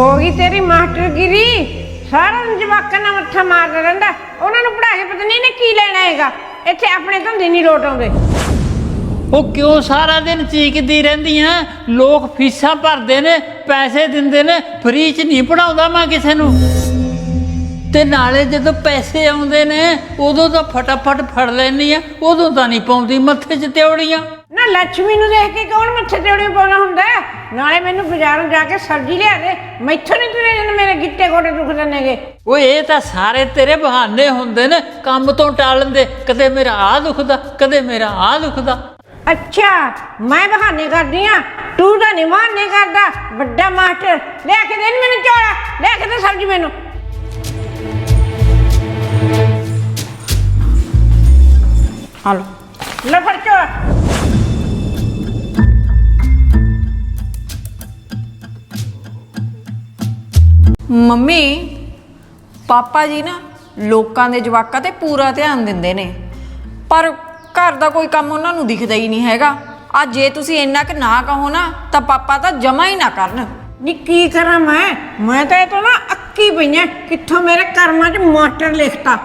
ਹੋ ਗਈ ਤੇਰੀ ਮਾਸਟਰਗਿਰੀ? ਸਾਰਾ ਦਿਨ ਜਵਾਕਾਂ ਨਾਲ ਮੱਥਾ ਮਾਰਦਾ ਰਹਿੰਦਾ। ਉਹਨਾਂ ਨੂੰ ਪੜ੍ਹਾ ਕੇ ਪਤਾ ਨਹੀਂ ਇਹਨੇ ਕੀ ਲੈਣਾ ਹੈਗਾ। ਇੱਥੇ ਆਪਣੇ ਧੰਦੇ ਨਹੀਂ ਲੋਟ ਆਉਂਦੇ। ਉਹ ਕਿਉਂ ਸਾਰਾ ਦਿਨ ਚੀਕਦੀ ਰਹਿੰਦੀਆਂ ਲੋਕ ਫੀਸਾਂ ਭਰਦੇ ਨੇ, ਪੈਸੇ ਦਿੰਦੇ ਨੇ ਫ੍ਰੀ ਚ ਨਹੀਂ ਪੜਾਉਂਦਾ ਮੈਂ ਕਿਸੇ ਨੂੰ। ਤੇ ਨਾਲੇ ਜਦੋਂ ਪੈਸੇ ਆਉਂਦੇ ਨੇ, ਉਦੋਂ ਤਾਂ ਫਟਾਫਟ ਫੜ ਲੈਣੀ ਆ, ਉਦੋਂ ਤਾਂ ਨਹੀਂ ਪਾਉਂਦੀ, ਮੱਥੇ 'ਚ ਤਿਉੜੀਆਂ। ਨਾ ਲక్ష్ਮੀ ਨੂੰ ਦੇਖ ਕੇ ਕੌਣ ਮੱਥੇ ਤੇ ਉੜੀ ਪਾਉਣਾ ਹੁੰਦਾ ਹੈ? ਨਾਲੇ ਮੈਨੂੰ ਬਾਜ਼ਾਰੋਂ ਜਾ ਕੇ ਸਬਜ਼ੀ ਲਿਆ ਦੇ। ਮੈਥੋਂ ਨਹੀਂ ਤੁਰੇ ਜਾਂਦੇ ਮੇਰੇ ਗਿੱਟੇ ਗੋਡੇ ਦੁਖਦੇ ਨੇਗੇ ਓਏ ਇਹ ਤਾਂ ਸਾਰੇ ਤੇਰੇ ਬਹਾਨੇ ਹੁੰਦੇ ਨੇ ਕੰਮ ਤੋਂ ਟਾਲਣ ਦੇ ਕਦੇ ਮੇਰਾ ਆ ਦੁਖਦਾ ਕਦੇ ਮੇਰਾ ਆ ਦੁਖਦਾ। ਅੱਛਾ ਮੈਂ ਬਹਾਨੇ ਕਰਦੀ ਆ। ਤੂੰ ਤਾਂ ਨਹੀਂ ਬਹਾਨੇ ਕਰਦਾ। ਵੱਡਾ ਮਾਸਟਰ ਲੈ ਕੇ ਦੇ ਨੀ ਮੈਨੂੰ ਚੋਲਾ ਲੈ ਕੇ ਦੇ ਸਬਜ਼ੀ ਮੈਨੂੰ। ਹਲੋ। ਲੈ ਫੜ ਚੋਲਾ। ਮੰਮੀ ਪਾਪਾ ਜੀ ਨਾ ਲੋਕਾਂ ਦੇ ਜਵਾਕਾਂ ਤੇ ਪੂਰਾ ਧਿਆਨ ਦਿੰਦੇ ਨੇ। ਪਰ ਘਰ ਦਾ ਕੋਈ ਕੰਮ ਉਹਨਾਂ ਨੂੰ ਦਿਖਦਾ ਹੀ ਨਹੀਂ ਹੈਗਾ। ਆ ਜੇ ਤੁਸੀਂ ਇੰਨਾ ਕਿ ਨਾ ਕਹੋ ਨਾ ਤਾਂ ਪਾਪਾ ਤਾਂ ਜਮਾ ਹੀ ਨਾ ਕਰਨ। ਨੀ ਕੀ ਕਰਾਂ ਮੈਂ? ਮੈਂ ਤਾਂ ਇਹ ਤੋਂ ਨਾ ਅੱਕੀ ਪਈਆਂ ਕਿੱਥੋਂ ਮੇਰੇ ਕਰਮਾਂ 'ਚ ਮਾਸਟਰ ਲਿਖਤਾ।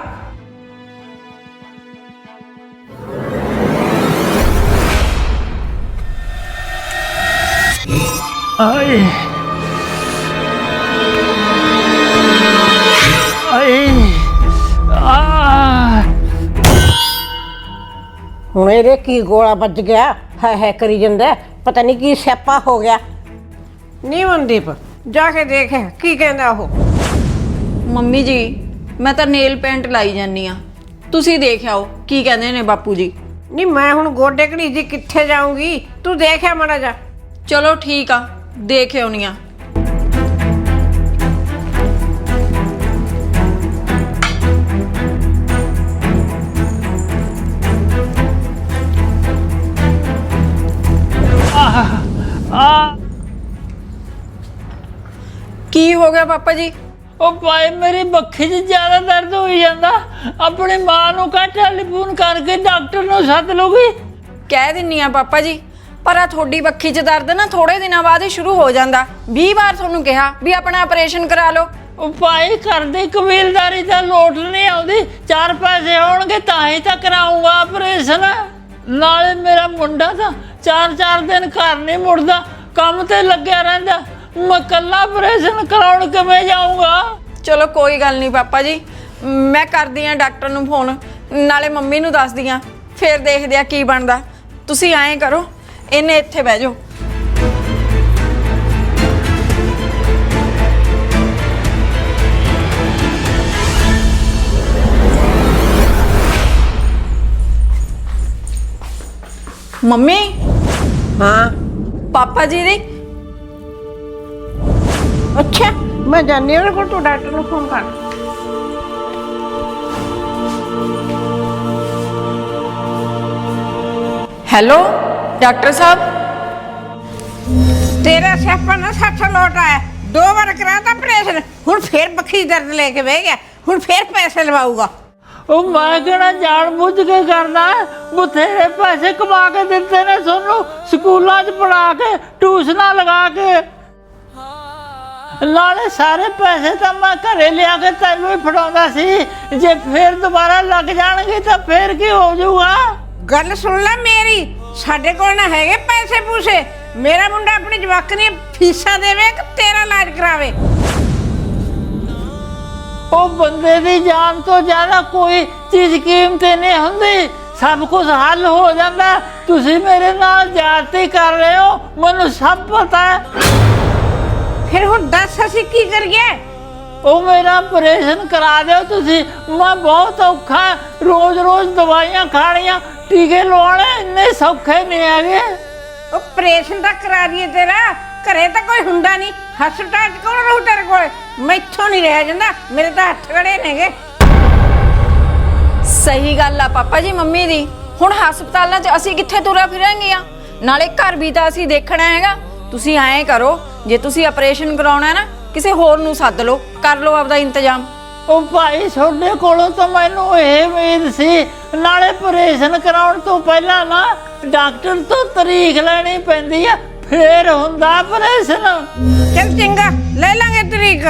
ਆਏ। ਮੇਰੇ ਕੀ ਗੋਲਾ ਵੱਜ ਗਿਆ? ਹੈ ਹੈ ਕਰੀ ਜਾਂਦਾ। ਹੈ। ਪਤਾ ਨਹੀਂ ਕੀ ਸਿਆਪਾ ਹੋ ਗਿਆ। ਨਹੀਂ ਮਨਦੀਪ ਜਾ ਕੇ ਦੇਖ ਕੀ ਕਹਿੰਦਾ ਉਹ। ਮੰਮੀ ਜੀ ਮੈਂ ਤਾਂ ਨੇਲ ਪੇਂਟ ਲਾਈ ਜਾਨੀ ਆ ਤੁਸੀਂ ਦੇਖ ਆਓ ਕੀ ਕਹਿੰਦੇ ਨੇ ਬਾਪੂ ਜੀ। ਨਹੀਂ ਮੈਂ ਹੁਣ ਗੋਡੇ ਘੜੀ ਜੀ ਕਿੱਥੇ ਜਾਊਂਗੀ? ਤੂੰ ਦੇਖਿਆ ਮਾੜਾ ਜਾ ਚਲੋ ਠੀਕ ਆ ਦੇਖ ਆਉਣੀ ਆ। ਕੀ ਹੋ ਗਿਆ ਪਾਪਾ ਜੀ? ਉਹ ਭਾਈ ਮੇਰੀ ਬੱਖੀ 'ਚ ਜ਼ਿਆਦਾ ਦਰਦ ਹੋਈ ਜਾਂਦਾ। ਆਪਣੀ ਮਾਂ ਨੂੰ ਕਹ ਟੈਲੀਫੋਨ ਕਰਕੇ ਡਾਕਟਰ ਨੂੰ ਸੱਦ ਲੂਗੀ ਕਹਿ ਦਿੰਨੀ ਆ ਪਾਪਾ ਜੀ ਪਰ ਆ ਤੁਹਾਡੀ ਬੱਖੀ 'ਚ ਦਰਦ ਨਾ ਥੋੜੇ ਦਿਨਾਂ ਬਾਅਦ ਹੀ ਸ਼ੁਰੂ ਹੋ ਜਾਂਦਾ। 20 ਵਾਰ ਤੁਹਾਨੂੰ ਕਿਹਾ ਵੀ ਆਪਣਾ ਆਪਰੇਸ਼ਨ ਕਰਾ ਲਓ। ਉਹ ਭਾਈ ਕਰਦੇ ਕਬੀਲਦਾਰੀ ਦਾ ਲੋਟ ਨਹੀਂ ਆਉਂਦੀ। ਚਾਰ ਪੈਸੇ ਹੋਣਗੇ ਤਾਂ ਹੀ ਤਾਂ ਕਰਾਉਂਗਾ ਆਪਰੇਸ਼ਨ। ਨਾਲੇ ਮੇਰਾ ਮੁੰਡਾ ਤਾਂ ਚਾਰ ਚਾਰ ਦਿਨ ਘਰ ਨਹੀਂ ਮੁੜਦਾ। ਕੰਮ ਤੇ ਲੱਗਿਆ ਰਹਿੰਦਾ। ਮੈਂ ਕੱਲਾ ਆਪਰੇਸ਼ਨ ਕਰਾਉਣ ਕਿਵੇਂ ਜਾਊਂਗਾ? ਚਲੋ ਕੋਈ ਗੱਲ ਨਹੀਂ ਪਾਪਾ ਜੀ ਮੈਂ ਕਰਦੀ ਆ ਡਾਕਟਰ ਨੂੰ ਫੋਨ ਨਾਲੇ ਮੰਮੀ ਨੂੰ ਦੱਸਦੀ ਆ ਫਿਰ ਦੇਖਦੇ ਆ ਕੀ ਬਣਦਾ। ਤੁਸੀਂ ਐਂ ਕਰੋ ਇਹਨੇ ਇੱਥੇ ਬਹਿ ਜਾਓ। ਮੰਮੀ ਹਾਂ। ਪਾਪਾ ਜੀ ਦੀ ਅੱਛਾ ਮੈਂ ਜਾਣੀ ਉਹਨਾਂ ਕੋਲ ਤੂੰ ਡਾਕਟਰ ਨੂੰ ਫੋਨ ਕਰ। ਹੈਲੋ ਡਾਕਟਰ ਸਾਹਿਬ? ਤੇਰਾ ਸਿਆਪਾ ਨਾ ਸੱਚ ਲੋਟ ਆਇਆ। ਦੋ ਵਾਰ ਕਰਾਤਾ ਆਪਰੇਸ਼ਨ ਹੁਣ ਫੇਰ ਬੱਖੀ ਦਰਦ ਲੈ ਕੇ ਬਹਿ ਗਿਆ ਹੁਣ ਫੇਰ ਪੈਸੇ ਲਵਾਊਗਾ। ਉਹ ਮੈਂ ਕਿਹੜਾ ਜਾਣ ਬੁੱਝ ਕੇ ਕਰਦਾ? ਬਥੇਰੇ ਪੈਸੇ ਕਮਾ ਕੇ ਦਿੱਤੇ ਨੇ ਤੁਹਾਨੂੰ ਸਕੂਲਾਂ 'ਚ ਪੜਾ ਕੇ ਟਿਊਸ਼ਨਾਂ ਲਗਾ ਕੇ। ਨਾਲੇ ਸਾਰੇ ਪੈਸੇ ਤਾਂ ਮੈਂ ਘਰੇ ਲਿਆ ਕੇ ਤੈਨੂੰ ਹੀ ਫੜਾਉਂਦਾ ਸੀ। ਜੇ ਫੇਰ ਦੁਬਾਰਾ ਲੱਗ ਜਾਣਗੇ ਤਾਂ ਫੇਰ ਕੀ ਹੋ ਜਾਊਗਾ? ਗੱਲ ਸੁਣ ਲੈ ਮੇਰੀ ਸਾਡੇ ਕੋਲ ਨਾ ਹੈਗੇ ਪੈਸੇ ਪੂਸੇ। ਮੇਰਾ ਮੁੰਡਾ ਆਪਣੀ ਜਵਾਕ ਦੀਆਂ ਫੀਸਾਂ ਦੇਵੇ ਕਿ ਤੇਰਾ ਇਲਾਜ ਕਰਾਵੇ? ਉਹ ਬੰਦੇ ਦੀ ਜਾਨ ਤੋਂ ਜ਼ਿਆਦਾ ਕੋਈ ਚੀਜ਼ ਕੀਮਤੀ ਨਹੀਂ ਹੁੰਦੀ। ਸਭ ਕੁਝ ਹੱਲ ਹੋ ਜਾਂਦਾ। ਤੁਸੀਂ ਮੇਰੇ ਨਾਲ ਜ਼ਿਆਦਤੀ ਕਰ ਰਹੇ ਹੋ ਮੈਨੂੰ ਸਭ ਪਤਾ ਹੈ। ਫਿਰ ਹੁਣ ਦੱਸ ਅਸੀਂ ਕੀ ਕਰੀਏ? ਉਹ ਮੇਰਾ ਆਪਰੇਸ਼ਨ ਕਰਾ ਦਿਓ ਤੁਸੀਂ। ਮੈਂ ਬਹੁਤ ਔਖਾ ਰੋਜ਼-ਰੋਜ਼ ਦਵਾਈਆਂ ਖਾਣੀਆਂ ਟੀਕੇ ਲਵਾਉਣੇ ਇੰਨੇ ਸੌਖੇ ਨਹੀਂ ਹੈਗੇ। ਆਪਰੇਸ਼ਨ ਤਾਂ ਕਰਾ ਦਈਏ ਤੇਰਾ। ਘਰੇ ਤਾਂ ਕੋਈ ਹੁੰਦਾ ਨਹੀਂ। ਹਸਪਤਾਲ 'ਚ ਕੌਣ ਰਹੂ ਤੇਰੇ ਕੋਲ? ਮੈਥੋਂ ਨਹੀਂ ਰਹਿ ਜਾਂਦਾ। ਮੇਰੇ ਤਾਂ ਹੱਥ ਖੜੇ ਨੇਗੇ। ਸਹੀ ਗੱਲ ਆ ਪਾਪਾ ਜੀ ਮੰਮੀ ਦੀ। ਹੁਣ ਹਸਪਤਾਲਾਂ 'ਚ ਅਸੀਂ ਕਿੱਥੇ ਤੁਰਾ ਫਿਰਾਂਗੇ ਆ? ਨਾਲੇ ਘਰ ਵੀ ਤਾਂ ਅਸੀਂ ਦੇਖਣਾ ਹੈਗਾ। ਤੁਸੀਂ ਐਂ ਕਰੋ ਜੇ ਤੁਸੀਂ ਆਪਰੇਸ਼ਨ ਕਰਾਉਣਾ ਹੈ ਨਾ ਕਿਸੇ ਹੋਰ ਨੂੰ ਸੱਦ ਲਓ ਕਰ ਲਓ ਆਪਦਾ ਇੰਤਜ਼ਾਮ। ਉਹ ਭਾਈ ਤੁਹਾਡੇ ਕੋਲੋਂ ਤਾਂ ਮੈਨੂੰ ਇਹ ਉਮੀਦ ਸੀ ਨਾਲੇ ਆਪਰੇਸ਼ਨ ਕਰਾਉਣ ਤੋਂ ਪਹਿਲਾਂ ਨਾ ਡਾਕਟਰ ਤੋਂ ਤਰੀਖ ਲੈਣੀ ਪੈਂਦੀ ਆ ਫੇਰ ਹੁੰਦਾ ਆਪਰੇਸ਼ਨ। ਚੱਲ ਚੰਗਾ ਲੈ ਲਾਂਗੇ ਤਰੀਕ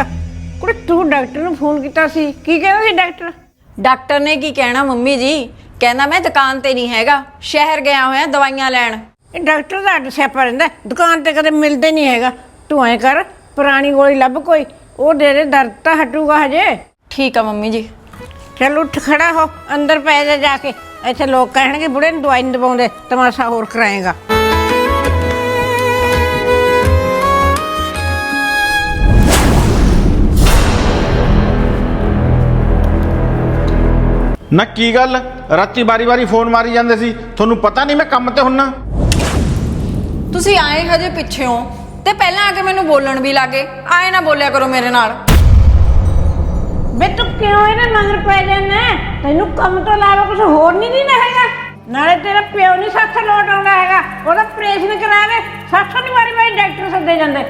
ਕੁੜੇ ਤੂੰ ਡਾਕਟਰ ਨੂੰ ਫੋਨ ਕੀਤਾ ਸੀ ਕੀ ਕਹਿੰਦਾ ਸੀ ਡਾਕਟਰ? ਡਾਕਟਰ ਨੇ ਕੀ ਕਹਿਣਾ ਮੰਮੀ ਜੀ? ਕਹਿੰਦਾ ਮੈਂ ਦੁਕਾਨ ਤੇ ਨਹੀਂ ਹੈਗਾ ਸ਼ਹਿਰ ਗਿਆ ਹੋਇਆ ਦਵਾਈਆਂ ਲੈਣ। ਇਹ ਡਾਕਟਰ ਦਾ ਅੱਡ ਸਿਆਪਾ ਰਹਿੰਦਾ ਦੁਕਾਨ ਤੇ ਕਦੇ ਮਿਲਦੇ ਨਹੀਂ ਹੈਗਾ। ਤੂੰ ਐ ਕਰ ਪੁਰਾਣੀ ਗੋਲੀ ਲੱਭ ਕੋਈ ਉਹ ਦੇ ਦੇ ਦਰਦ ਤਾਂ ਹਟੂਗਾ ਹਜੇ। ਠੀਕ ਆ ਮੰਮੀ ਜੀ। ਚੱਲ ਉੱਠ ਖੜਾ ਹੋ ਅੰਦਰ ਪੈ ਜਾ ਜਾ ਕੇ ਇੱਥੇ ਲੋਕ ਕਹਿਣਗੇ ਬੁੜੇ ਨੂੰ ਦਵਾਈ ਨਹੀਂ ਦਵਾਉਂਦੇ ਤਮਾਸ਼ਾ ਹੋਰ ਕਰਾਏਗਾ। ਨਾ ਕੀ ਗੱਲ? ਰਾਤੀ ਬਾਰੀ-ਬਾਰੀ ਫੋਨ ਮਾਰੀ ਜਾਂਦੇ ਸੀ ਤੁਹਾਨੂੰ ਪਤਾ ਨਹੀਂ ਮੈਂ ਕੰਮ ਤੇ ਹੁੰਨਾ। ਤੁਸੀਂ ਆਏ ਹਜੇ ਪਿੱਛੇ ਹੋ। ਤੇ ਪਹਿਲਾਂ ਆ ਕੇ ਮੈਨੂੰ ਬੋਲਣ ਵੀ ਲੱਗੇ। ਆਏ ਨਾ ਬੋਲਿਆ ਕਰੋ ਮੇਰੇ ਨਾਲ। ਬੇ ਤੂੰ ਕਿਉਂ ਇਹਨੇ ਮੰਗਰ ਪੈ ਜਾਣਾ ਤੈਨੂੰ ਕੰਮ ਤੋਂ ਇਲਾਵਾ ਕੁਝ ਹੋਰ ਨਹੀਂ ਦਿੰਦਾ ਹੈਗਾ? ਨਾਲੇ ਤੇਰਾ ਪਿਓ ਨਹੀਂ ਸਾਥ ਲੋਟ ਆਉਂਦਾ ਹੈਗਾ। ਉਹਦਾ ਆਪਰੇਸ਼ਨ ਕਰਾ ਦੇ ਸਾਥੋਂ ਨਹੀਂ ਵਾਰੀ ਵਾਰੀ ਡਾਕਟਰ ਸੱਦੇ ਜਾਂਦੇ।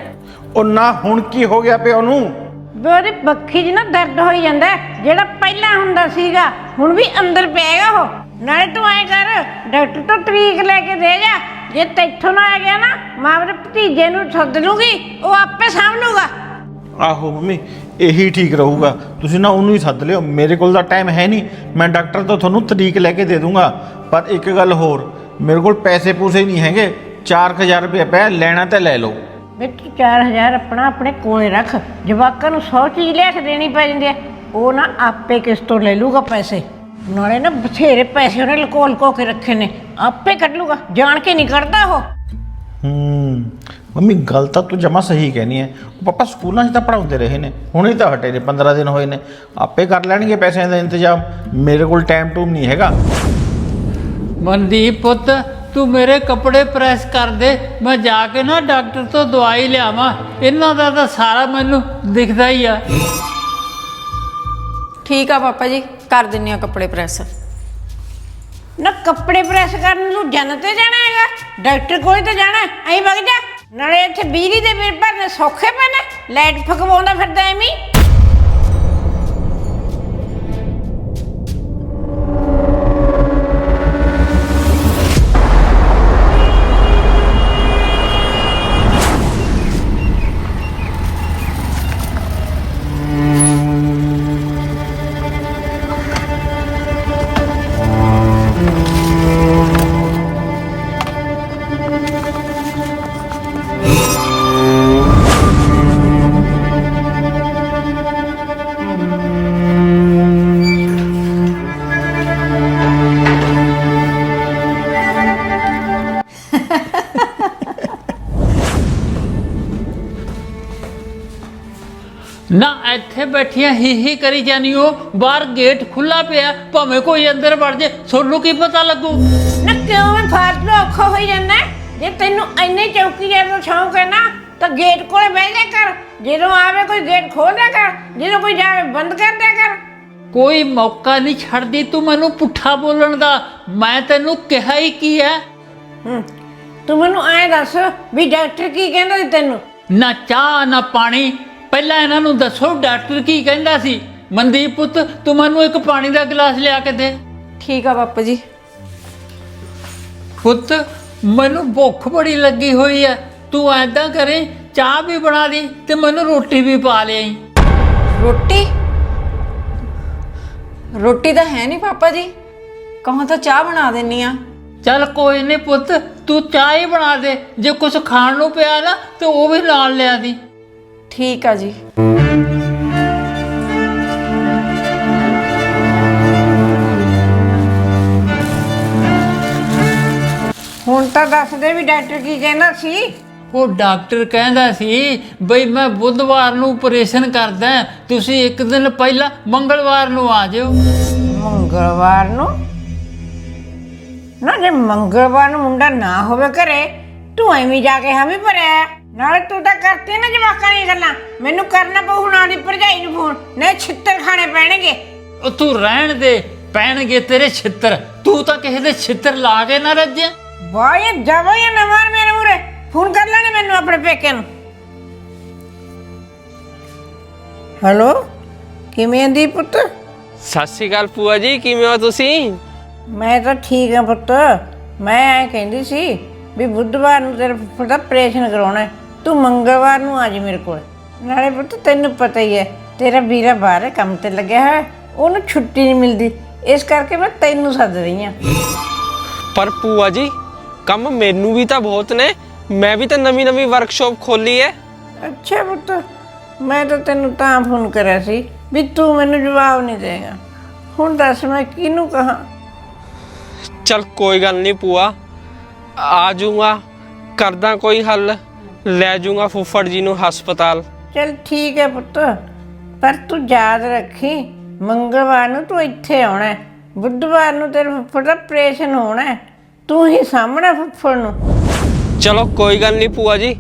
ਉਹ ਨਾ ਹੁਣ ਕੀ ਹੋ ਗਿਆ ਪਿਓ ਨੂੰ? ਵੀ ਉਹਦੀ ਬੱਖੀ 'ਚ ਨਾ ਦਰਦ ਹੋਈ ਜਾਂਦਾ। ਹੈ, ਜਿਹੜਾ ਪਹਿਲਾਂ ਹੁੰਦਾ ਸੀਗਾ ਹੁਣ ਵੀ ਅੰਦਰ ਪਿਆਗਾ ਉਹ। ਨਾਲੇ ਤੂੰ ਐ ਕਰ ਡਾਕਟਰ ਤੋਂ ਤਰੀਕ ਲੈ ਕੇ ਦੇ ਜਾ। ਜੇ ਤੈਥੋਂ ਨਾ ਆ ਗਿਆ ਨਾ ਮੈਂ ਆਪਣੇ ਭਤੀਜੇ ਨੂੰ ਸੱਦ ਲੂੰਗੀ ਉਹ ਆਪੇ ਸਾਂਭ ਲੂਗਾ। ਆਹੋ ਮੰਮੀ ਇਹੀ ਠੀਕ ਰਹੂਗਾ। ਤੁਸੀਂ ਨਾ ਉਹਨੂੰ ਹੀ ਸੱਦ ਲਿਓ। ਮੇਰੇ ਕੋਲ ਤਾਂ ਟਾਈਮ ਹੈ ਨਹੀਂ। ਮੈਂ ਡਾਕਟਰ ਤੋਂ ਤੁਹਾਨੂੰ ਤਰੀਕ ਲੈ ਕੇ ਦੇ ਦੂੰਗਾ। ਪਰ ਇੱਕ ਗੱਲ ਹੋਰ ਮੇਰੇ ਕੋਲ ਪੈਸੇ ਪੂਸੇ ਨਹੀਂ ਹੈਗੇ। 4000 ਰੁਪਏ ਪਿਆ ਲੈਣਾ ਤੇ ਲੈ ਲਓ। ਵੀ ਤੂੰ 4000 ਆਪਣਾ ਆਪਣੇ ਕੋਲੇ ਰੱਖ। ਜਵਾਕਾਂ ਨੂੰ 100 ਚੀਜ਼ ਲਿਆ ਕੇ ਦੇਣੀ ਪੈ ਜਾਂਦੀ ਹੈ। ਉਹ ਨਾ ਆਪੇ ਕਿਸ ਤੋਂ ਲੈ ਲੂਗਾ ਪੈਸੇ। ਨਾਲੇ ਨਾ ਬਥੇਰੇ ਪੈਸੇ ਉਹਨੇ ਲਕੋ ਲਕੋ ਕੇ ਰੱਖੇ ਨੇ ਆਪੇ ਕੱਢ ਲੂਗਾ ਜਾਣ ਕੇ ਨਹੀਂ ਕਰਦਾ ਉਹ। ਹੂੰ ਮੰਮੀ ਗੱਲ ਤਾਂ ਤੂੰ ਜਮਾ ਸਹੀ ਕਹਿਨੀ ਹੈ ਉਹ ਪਾਪਾ ਸਕੂਲਾਂ 'ਚ ਤਾਂ ਪੜਾਉਂਦੇ ਰਹੇ ਨੇ ਹੁਣੇ ਤਾਂ ਹਟੇ ਨੇ 15 ਦਿਨ ਹੋਏ ਨੇ। ਆਪੇ ਕਰ ਲੈਣਗੇ ਪੈਸਿਆਂ ਦਾ ਇੰਤਜ਼ਾਮ ਮੇਰੇ ਕੋਲ ਟਾਈਮ ਟੂਮ ਨਹੀਂ ਹੈਗਾ। ਮਨਦੀਪ ਪੁੱਤ ਤੂੰ ਮੇਰੇ ਕੱਪੜੇ ਪ੍ਰੈਸ ਕਰ ਦੇ ਮੈਂ ਜਾ ਕੇ ਨਾ ਡਾਕਟਰ ਤੋਂ ਦਵਾਈ ਲਿਆਵਾਂ। ਇਹਨਾਂ ਦਾ ਤਾਂ ਸਾਰਾ ਮੈਨੂੰ ਦਿਖਦਾ ਹੀ ਆ। ਠੀਕ ਆ ਪਾਪਾ ਜੀ। ਕਰ ਦਿੰਨੀ ਆ ਕੱਪੜੇ ਪ੍ਰੈਸ। ਨਾ ਕੱਪੜੇ ਪ੍ਰੈਸ ਕਰਨ ਨੂੰ ਜਨ ਤੇ ਜਾਣਾ ਹੈਗਾ, ਡਾਕਟਰ ਕੋਲ ਤਾਂ ਜਾਣਾ, ਐਂ ਵਗ ਜਾ। ਨਾਲੇ ਇੱਥੇ ਬਿਜਲੀ ਦੇ ਬਿੱਲ ਭਰਨੇ ਸੌਖੇ ਪੈਣੇ, ਲਾਈਟ ਫਕਵਾਉਂਦਾ ਫਿਰਦਾ ਐਵੇਂ ਇੱਥੇ ਬੈਠੀਆਂ ਹੀ ਹੀ ਕਰੀ ਜਾਨੀ ਉਹ ਬਾਹਰ ਗੇਟ ਖੁੱਲਾ ਪਿਆ ਭਾਵੇਂ ਕੋਈ ਅੰਦਰ ਵੜ ਜੇ ਤੁਹਾਨੂੰ ਕੀ ਪਤਾ ਲੱਗੂ? ਨਾ ਕਿਉਂ ਮੈਂ ਫਾਲਤੂ ਔਖਾ ਹੋਈ ਜਾਂਦਾ? ਜੇ ਤੈਨੂੰ ਐਨੇ ਚੌਕੀ ਦਾ ਸ਼ੌਂਕ ਹੈ ਨਾ ਤਾਂ ਗੇਟ ਕੋਲੇ ਬਹਿ ਜਾ ਕਰ। ਜਦੋਂ ਆਵੇ ਕੋਈ ਗੇਟ ਖੋਲ ਦਿਆ ਕਰ ਜਦੋਂ ਕੋਈ ਜਾਵੇ ਬੰਦ ਕਰ ਦਿਆ ਕਰ। ਕੋਈ ਮੌਕਾ ਨਹੀਂ ਛੱਡਦੀ ਤੂੰ ਮੈਨੂੰ ਪੁੱਠਾ ਬੋਲਣ ਦਾ। ਮੈਂ ਤੈਨੂੰ ਕਿਹਾ ਹੀ ਕੀ ਹੈ? ਹੂੰ ਤੂੰ ਮੈਨੂੰ ਐਂ ਦੱਸ ਵੀ ਡਾਕਟਰ ਕੀ ਕਹਿੰਦਾ ਸੀ ਤੈਨੂੰ? ਨਾ ਚਾਹ ਨਾ ਪਾਣੀ। ਪਹਿਲਾਂ ਇਹਨਾਂ ਨੂੰ ਦੱਸੋ ਡਾਕਟਰ ਕੀ ਕਹਿੰਦਾ ਸੀ? ਮਨਦੀਪ ਪੁੱਤ ਤੂੰ ਮੈਨੂੰ ਇੱਕ ਪਾਣੀ ਦਾ ਗਲਾਸ ਲਿਆ ਕੇ ਦੇ। ਠੀਕ ਆ ਪਾਪਾ ਜੀ। ਪੁੱਤ ਮੈਨੂੰ ਭੁੱਖ ਬੜੀ ਲੱਗੀ ਹੋਈ ਹੈ ਤੂੰ ਐਦਾਂ ਕਰੇ ਚਾਹ ਵੀ ਬਣਾ ਦੀ ਤੇ ਮੈਨੂੰ ਰੋਟੀ ਵੀ ਪਾ ਲਿਆਈ ਰੋਟੀ? ਰੋਟੀ ਤਾਂ ਹੈ ਨਹੀਂ ਪਾਪਾ ਜੀ। ਕਹਾਂ ਤਾਂ ਚਾਹ ਬਣਾ ਦਿੰਨੀ ਆ? ਚੱਲ ਕੋਈ ਨਹੀਂ ਪੁੱਤ ਤੂੰ ਚਾਹ ਹੀ ਬਣਾ ਦੇ। ਜੇ ਕੁਝ ਖਾਣ ਨੂੰ ਪਿਆ ਨਾ ਤੇ ਉਹ ਵੀ ਨਾਲ ਲਿਆ ਦੀ। ਠੀਕ ਆ ਜੀ। ਹੁਣ ਤਾਂ ਦੱਸ ਦੇ ਵੀ ਡਾਕਟਰ ਕੀ ਕਹਿੰਦਾ ਸੀ। ਉਹ ਡਾਕਟਰ ਕਹਿੰਦਾ ਸੀ ਬਈ ਮੈਂ ਬੁੱਧਵਾਰ ਨੂੰ ਆਪਰੇਸ਼ਨ ਕਰਦਾ ਤੁਸੀਂ ਇੱਕ ਦਿਨ ਪਹਿਲਾਂ ਮੰਗਲਵਾਰ ਨੂੰ ਆ ਜਾਓ। ਮੰਗਲਵਾਰ ਨੂੰ? ਨਾ ਜੇ ਮੰਗਲਵਾਰ ਨੂੰ ਮੁੰਡਾ ਨਾ ਹੋਵੇ ਘਰੇ ਤੂੰ ਐਵੇਂ ਜਾ ਕੇ ਹਮੀ ਭਰਿਆ। ਨਾਲੇ ਤੂੰ ਤਾਂ ਕਰਤੀ ਨਾ ਜਵਾਕਾਂ ਦੀਆਂ ਗੱਲਾਂ। ਮੈਨੂੰ ਕਰਨਾ ਪਊ ਹੁਣ ਆਦੀ ਭਰਜਾਈ ਨੂੰ ਫੋਨ। ਨਹੀਂ ਛਿੱਤਰ ਖਾਣੇ ਪੈਣਗੇ। ਉਹ ਤੂੰ ਰਹਿਣ ਦੇ ਪੈਣਗੇ ਤੇਰੇ ਛਿੱਤਰ। ਤੂੰ ਤਾਂ ਕਿਸੇ ਦੇ ਛਿੱਤਰ ਲਾ ਕੇ ਨਾ ਰੱਜਿਆ। ਬਾਏ ਜਾਵਾ ਜਾਂ ਨਾ ਮਾਰ ਮੇਰੇ ਮੂਰੇ ਫੋਨ ਕਰ ਲੈਣੇ ਮੈਨੂੰ ਆਪਣੇ ਪੇਕੇ ਨੂੰ। ਹੈਲੋ ਕਿਵੇਂ ਆਂ ਦੀ ਪੁੱਤ? ਸਤਿ ਸ਼੍ਰੀ ਅਕਾਲ ਭੂਆ ਜੀ ਕਿਵੇਂ ਹੋ ਤੁਸੀਂ? ਮੈਂ ਤਾਂ ਠੀਕ ਹਾਂ ਪੁੱਤ। ਮੈਂ ਐ ਕਹਿੰਦੀ ਸੀ ਵੀ ਬੁੱਧਵਾਰ ਨੂੰ ਤੇਰੇ ਫੁੱਫੜ ਦਾ ਆਪਰੇਸ਼ਨ ਕਰਾਉਣਾ ਹੈ। ਤੂੰ ਮੰਗਲਵਾਰ ਨੂੰ ਆ ਜੀ ਮੇਰੇ ਕੋਲ। ਨਾਲੇ ਪੁੱਤ ਤੈਨੂੰ ਪਤਾ ਹੀ ਹੈ ਤੇਰਾ ਵੀਰਾ ਬਾਹਰ ਹੈ, ਕੰਮ ਤੇ ਲੱਗਿਆ ਹੈ। ਉਹਨੂੰ ਛੁੱਟੀ ਨਹੀਂ ਮਿਲਦੀ। ਇਸ ਕਰਕੇ ਮੈਂ ਤੈਨੂੰ ਸੱਦ ਰਹੀ ਹਾਂ। ਪਰ ਭੂਆ ਜੀ ਕੰਮ ਮੈਨੂੰ ਵੀ ਤਾਂ ਬਹੁਤ ਨੇ ਮੈਂ ਵੀ ਤਾਂ ਨਵੀਂ ਨਵੀਂ ਵਰਕਸ਼ਾਪ ਖੋਲੀ ਹੈ। ਅੱਛਾ ਪੁੱਤ ਮੈਂ ਤਾਂ ਤੈਨੂੰ ਤਾਂ ਫੋਨ ਕਰਿਆ ਸੀ ਵੀ ਤੂੰ ਮੈਨੂੰ ਜਵਾਬ ਨਹੀਂ ਦੇਗਾ। ਹੁਣ ਦੱਸ ਮੈਂ ਕਿਹਨੂੰ ਕਹਾਂ? ਚਲ ਕੋਈ ਗੱਲ ਨਹੀਂ ਭੂਆ ਆ ਜਾਊਂਗਾ ਕਰਦਾ ਕੋਈ ਹੱਲ। ਲੈ ਜਾਊਂਗਾ ਫੁੱਫੜ ਜੀ ਨੂੰ ਹਸਪਤਾਲ। ਚਲ ਠੀਕ ਹੈ ਪੁੱਤ ਪਰ ਤੂੰ ਯਾਦ ਰੱਖੀ ਮੰਗਲਵਾਰ ਨੂੰ ਤੂੰ ਇੱਥੇ ਆਉਣਾ ਹੈ। ਬੁੱਧਵਾਰ ਨੂੰ ਤੇਰੇ ਫੁੱਫੜ ਦਾ ਆਪਰੇਸ਼ਨ ਹੋਣਾ ਹੈ। ਤੂੰ ਹੀ ਸਾਹਮਣਾ ਫੁੱਫੜ ਨੂੰ। ਚਲੋ ਕੋਈ ਗੱਲ ਨਹੀਂ ਭੂਆ ਜੀ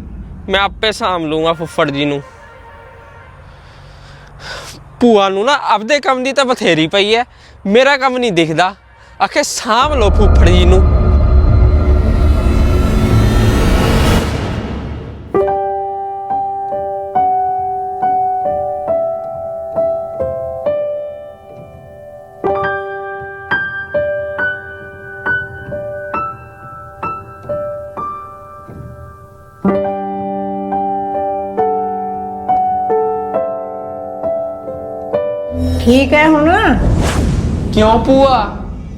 ਮੈਂ ਆਪੇ ਸਾਂਭ ਲੂੰਗਾ ਫੁੱਫੜ ਜੀ ਨੂੰ। ਭੂਆ ਨੂੰ ਨਾ ਆਪਦੇ ਕੰਮ ਦੀ ਤਾਂ ਬਥੇਰੀ ਪਈ ਹੈ ਮੇਰਾ ਕੰਮ ਨਹੀਂ ਦਿਖਦਾ। ਆਖੇ ਸਾਂਭ ਲਓ ਫੁੱਫੜ ਜੀ ਨੂੰ। ਠੀਕ ਹੈ ਹੁਣ? ਕਿਉਂ ਭੂਆ?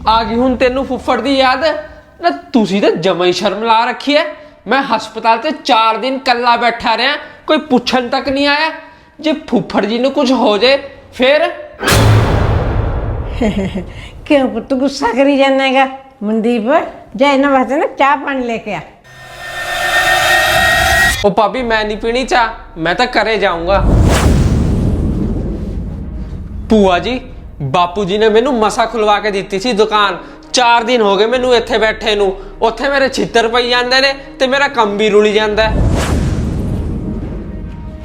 ਆ ਗਈ ਹੁਣ ਤੈਨੂੰ ਫੁੱਫੜ ਦੀ ਯਾਦ? ਨਾ ਤੁਸੀਂ ਤਾਂ ਜਮਾ ਹੀ ਸ਼ਰਮ ਲਾ ਰੱਖੀ ਐ। ਮੈਂ ਹਸਪਤਾਲ ਤੇ 4 ਦਿਨ ਕੱਲਾ ਬੈਠਾ ਰਿਹਾ ਕੋਈ ਪੁੱਛਣ ਤੱਕ ਨਹੀਂ ਆਇਆ। ਜੇ ਫੁੱਫੜ ਜੀ ਨੂੰ ਕੁਝ ਹੋ ਜੇ ਫਿਰ? ਕਿਉਂ ਪੁੱਤ ਗੁੱਸਾ ਕਰੀ ਜਾਂਦਾ ਹੈਗਾ? ਮਨਦੀਪ ਜਾ ਇਹਨਾਂ ਵਾਸਤੇ ਨਾ ਚਾਹ ਪਾਣੀ ਲੈ ਕੇ ਆ। ਉਹ ਭਾਬੀ ਮੈਂ ਨਹੀਂ ਪੀਣੀ ਚਾਹ ਮੈਂ ਤਾਂ ਘਰੇ ਜਾਊਂਗਾ। ਭੂਆ ਜੀ ਬਾਪੂ ਜੀ ਨੇ ਮੈਨੂੰ ਮਸਾ ਖੁਲਵਾ ਕੇ ਦਿੱਤੀ ਸੀ ਦੁਕਾਨ 4 ਦਿਨ ਹੋ ਗਏ ਮੈਨੂੰ ਇੱਥੇ ਬੈਠੇ ਨੂੰ ਉੱਥੇ ਮੇਰੇ ਛਿੱਤਰ ਪਈ ਜਾਂਦੇ ਨੇ ਤੇ ਮੇਰਾ ਕੰਮ ਵੀ ਰੁਲੀ ਜਾਂਦਾ ਹੈ।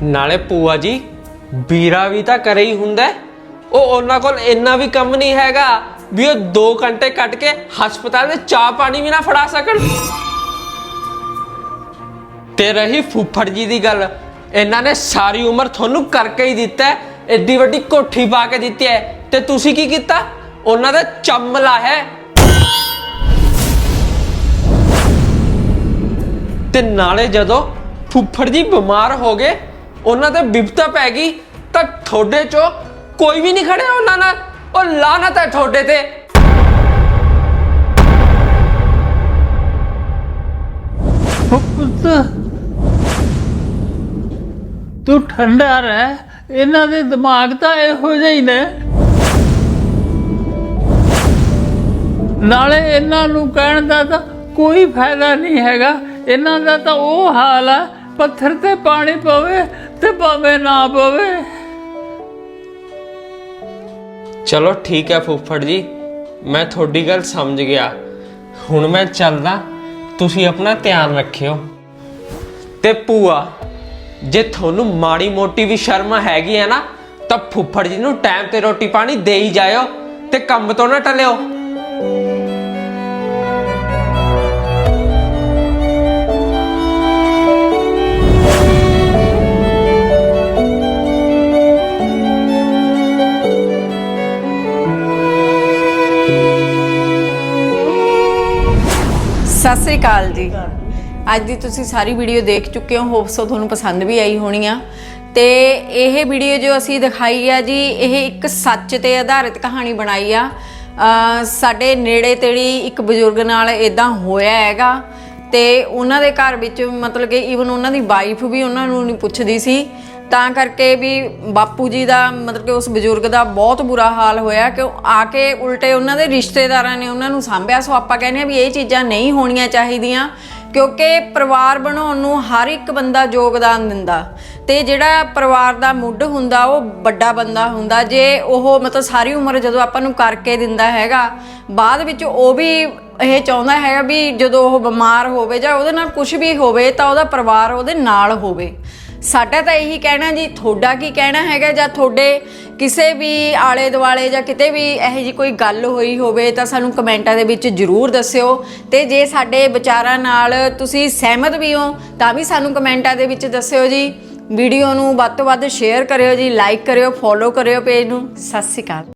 ਨਾਲੇ ਭੂਆ ਜੀ ਵੀਰਾ ਵੀ ਤਾਂ ਕਰੇ ਹੀ ਹੁੰਦਾ ਹੈ। ਉਹ ਉਹਨਾਂ ਕੋਲ ਇੰਨਾ ਵੀ ਕੰਮ ਨਹੀਂ ਹੈਗਾ ਵੀ ਉਹ 2 ਘੰਟੇ ਕੱਟ ਕੇ ਹਸਪਤਾਲ ਦੇ ਚਾਹ ਪਾਣੀ ਵੀ ਨਾ ਫੜਾ ਸਕਣ ਤੇ ਰਹੀ ਫੁੱਫੜ ਜੀ ਦੀ ਗੱਲ ਇਹਨਾਂ ਨੇ ਸਾਰੀ ਉਮਰ ਤੁਹਾਨੂੰ ਕਰਕੇ ਹੀ ਦਿੱਤਾ ਹੈ, ਐਡੀ ਵੱਡੀ ਕੋਠੀ ਪਾ ਕੇ ਦਿੱਤੀ ਹੈ। ਤੇ ਤੁਸੀਂ ਕੀ ਕੀਤਾ? ਉਹਨਾਂ ਦਾ ਚੰਮ ਲਾਇਆ ਤੇ ਨਾਲੇ ਜਦੋਂ ਫੁੱਫੜ ਜੀ ਬਿਮਾਰ ਹੋ ਗਏ, ਉਹਨਾਂ ਤੇ ਬਿਪਤਾ ਪੈ ਗਈ, ਤਾਂ ਤੁਹਾਡੇ ਚੋਂ ਕੋਈ ਵੀ ਨਹੀਂ ਖੜਿਆ ਉਹਨਾਂ ਨਾਲ। ਉਹ ਲਾਨਤ ਹੈ ਤੁਹਾਡੇ ਤੇ। ਉਹ ਪੁੱਤ, ਤੂੰ ਠੰਡਾ ਰਹਿ। ਇਹਨਾਂ ਦੇ ਦਿਮਾਗ ਤਾਂ ਇਹੋ ਜਿਹੇ ਹੀ ਨੇ। ਨਾਲੇ ਇਹਨਾਂ ਨੂੰ ਕਹਿਣ ਦਾ ਤਾਂ ਕੋਈ ਫਾਇਦਾ ਨਹੀਂ ਹੈਗਾ। ਇਹਨਾਂ ਦਾ ਤਾਂ ਉਹ ਹਾਲ ਆ, ਪੱਥਰ ਤੇ ਪਾਣੀ ਪਵੇ ਤੇ ਭਾਵੇਂ ਨਾ ਪਵੇ। ਚਲੋ ਠੀਕ ਹੈ ਫੁੱਫੜ ਜੀ, ਮੈਂ ਤੁਹਾਡੀ ਗੱਲ ਸਮਝ ਗਿਆ। ਹੁਣ ਮੈਂ ਚੱਲਦਾ, ਤੁਸੀਂ ਆਪਣਾ ਧਿਆਨ ਰੱਖਿਓ। ਤੇ ਭੂਆ ਜੇ ਤੁਹਾਨੂੰ ਮਾੜੀ ਮੋਟੀ ਵੀ ਸ਼ਰਮ ਹੈਗੀ ਹੈ ਨਾ, ਤਾਂ ਫੁੱਫੜ ਜੀ ਨੂੰ ਟਾਈਮ ਤੇ ਰੋਟੀ ਪਾਣੀ ਦੇ ਹੀ ਜਾਇਓ ਤੇ ਕੰਮ ਤੋਂ ਨਾ ਟਲਿਓ। ਸਤਿ ਸ੍ਰੀ ਅਕਾਲ ਜੀ। ਅੱਜ ਦੀ ਤੁਸੀਂ ਸਾਰੀ ਵੀਡੀਓ ਦੇਖ ਚੁੱਕੇ ਹੋ ਹੋਪ ਸੋ ਤੁਹਾਨੂੰ ਪਸੰਦ ਵੀ ਆਈ ਹੋਣੀ ਆ। ਤੇ ਇਹ ਵੀਡੀਓ ਜੋ ਅਸੀਂ ਦਿਖਾਈ ਆ ਜੀ, ਇਹ ਇੱਕ ਸੱਚ ਤੇ ਆਧਾਰਿਤ ਕਹਾਣੀ ਬਣਾਈ ਆ। ਸਾਡੇ ਨੇੜੇ ਤੇੜੀ ਇੱਕ ਬਜ਼ੁਰਗ ਨਾਲ ਇਦਾਂ ਹੋਇਆ ਹੈਗਾ ਤੇ ਉਹਨਾਂ ਦੇ ਘਰ ਵਿੱਚ ਮਤਲਬ ਕਿ ਈਵਨ ਉਹਨਾਂ ਦੀ ਵਾਈਫ ਵੀ ਉਹਨਾਂ ਨੂੰ ਨਹੀਂ ਪੁੱਛਦੀ ਸੀ। ਤਾਂ ਕਰਕੇ ਵੀ ਬਾਪੂ ਜੀ ਦਾ ਮਤਲਬ ਕਿ ਉਸ ਬਜ਼ੁਰਗ ਦਾ ਬਹੁਤ ਬੁਰਾ ਹਾਲ ਹੋਇਆ ਕਿ ਆ ਕੇ ਉਲਟੇ ਉਹਨਾਂ ਦੇ ਰਿਸ਼ਤੇਦਾਰਾਂ ਨੇ ਉਹਨਾਂ ਨੂੰ ਸਾਂਭਿਆ। ਸੋ ਆਪਾਂ ਕਹਿੰਦੇ ਆ ਵੀ ਇਹ ਚੀਜ਼ਾਂ ਨਹੀਂ ਹੋਣੀਆਂ ਚਾਹੀਦੀਆਂ। ਕਿਉਂਕਿ ਪਰਿਵਾਰ ਬਣਾਉਣ ਨੂੰ ਹਰ ਇੱਕ ਬੰਦਾ ਯੋਗਦਾਨ ਦਿੰਦਾ ਤੇ ਜਿਹੜਾ ਪਰਿਵਾਰ ਦਾ ਮੁੱਢ ਹੁੰਦਾ, ਉਹ ਵੱਡਾ ਬੰਦਾ ਹੁੰਦਾ। ਜੇ ਉਹ ਮਤਲਬ ਸਾਰੀ ਉਮਰ ਜਦੋਂ ਆਪਾਂ ਨੂੰ ਕਰਕੇ ਦਿੰਦਾ ਹੈਗਾ, ਬਾਅਦ ਵਿੱਚ ਉਹ ਵੀ ਇਹ ਚਾਹੁੰਦਾ ਹੈਗਾ ਵੀ ਜਦੋਂ ਉਹ ਬਿਮਾਰ ਹੋਵੇ ਜਾਂ ਉਹਦੇ ਨਾਲ ਕੁਝ ਵੀ ਹੋਵੇ ਤਾਂ ਉਹਦਾ ਪਰਿਵਾਰ ਉਹਦੇ ਨਾਲ ਹੋਵੇ। ਸਾਡਾ ਤਾਂ ਇਹੀ ਕਹਿਣਾ ਜੀ, ਤੁਹਾਡਾ ਕੀ ਕਹਿਣਾ ਹੈਗਾ ਜਾਂ ਤੁਹਾਡੇ ਕਿਸੇ ਵੀ ਆਲੇ ਦੁਆਲੇ ਜਾਂ ਕਿਤੇ ਵੀ ਇਹੋ ਜੀ ਕੋਈ ਗੱਲ ਹੋਈ ਹੋਵੇ ਤਾਂ ਸਾਨੂੰ ਕਮੈਂਟਾਂ ਦੇ ਵਿੱਚ ਜਰੂਰ ਦੱਸਿਓ ਤੇ ਜੇ ਸਾਡੇ ਵਿਚਾਰਾਂ ਨਾਲ ਤੁਸੀਂ ਸਹਿਮਤ ਵੀ ਹੋ ਤਾਂ ਵੀ ਸਾਨੂੰ ਕਮੈਂਟਾਂ ਦੇ ਵਿੱਚ ਦੱਸਿਓ ਜੀ। ਵੀਡੀਓ ਨੂੰ ਵੱਧ ਤੋਂ ਵੱਧ ਸ਼ੇਅਰ ਕਰਿਓ ਜੀ, ਲਾਈਕ ਕਰਿਓ, ਫੋਲੋ ਕਰਿਓ ਪੇਜ ਨੂੰ। ਸਤਿ ਸ਼੍ਰੀ ਅਕਾਲ।